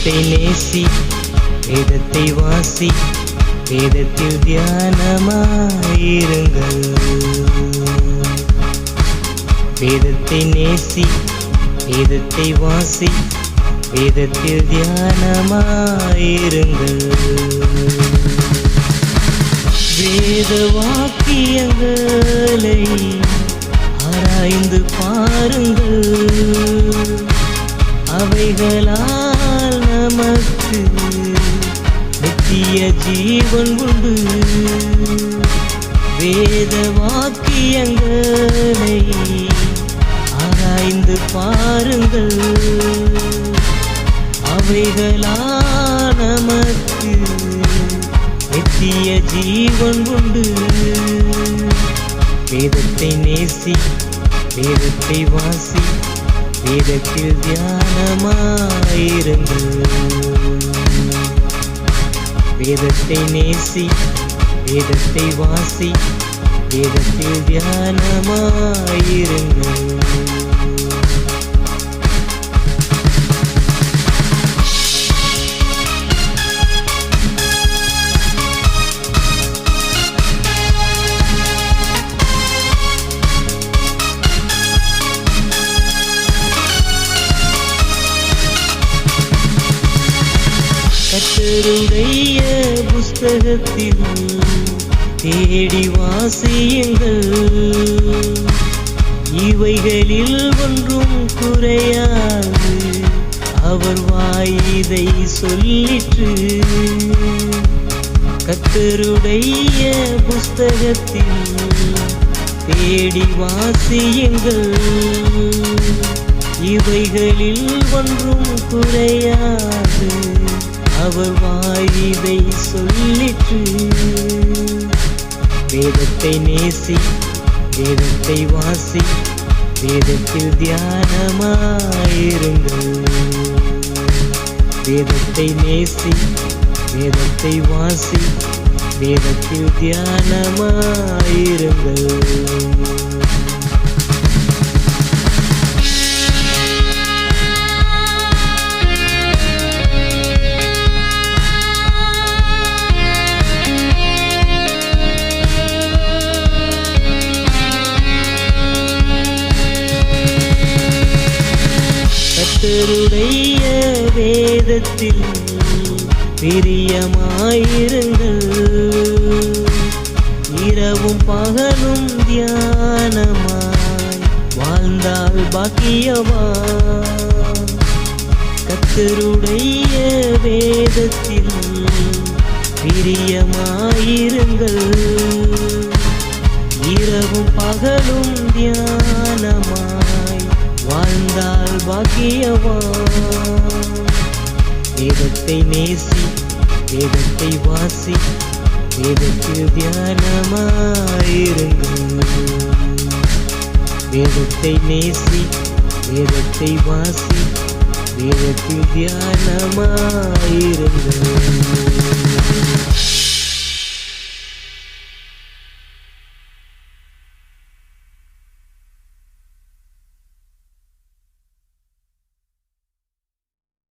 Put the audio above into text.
வேதத்தை நேசி வேதத்தை வாசி வேதத்தில் தியானமாயிருங்கள் வேதத்தை நேசி வேதத்தை வாசி வேதத்தில் தியானமாயிருங்கள் வேத வாக்கியங்களை ஆராய்ந்து பாருங்கள். அவைகளால் நமக்கு நித்திய ஜீவன் உண்டு. வேத வாக்கியங்களை ஆராய்ந்து பாருங்கள். அவைகளா நமக்கு நித்திய ஜீவன் உண்டு. வேதத்தை நேசி வேதத்தை வாசி இதற்கு தியானமாயிருந்து வேதத்தை நேசி வேதத்தை வாசி வேதத்தில் தியானமாயிருங்கள் கத்தருடைய புஸ்தகத்தில் தேடி வாசியுங்கள். இவைகளில் ஒன்றும் குறையாது. அவர் வாயிதை சொல்லிற்று. கத்தருடைய புஸ்தகத்தில் தேடி வாசியுங்கள். இவைகளில் ஒன்றும் குறையாது. அவர் வாயிதை சொல்லிற்று. வேதத்தை நேசி வேதத்தை வாசி வேதத்தில் தியானமாயிருங்கள் வேதத்தை நேசி வேதத்தை வாசி வேதத்தில் தியானமாயிருங்கள் கத்தருடைய வேதத்தில் பிரியமாயிருங்கள். இரவும் பகலும் தியானமாய் வாழ்ந்தால் பாக்கியமா? கத்தருடைய வேதத்தில் பிரியமாயிருங்கள். இரவும் பகலும் தியான பாக்கியவான் வேதத்தை நேசி வேதத்தை வாசி வேதத்தில் தியானமாயிருங்கள் வேதத்தை நேசி வேதத்தை வாசி வேதத்தில் தியானமாயிருங்கள்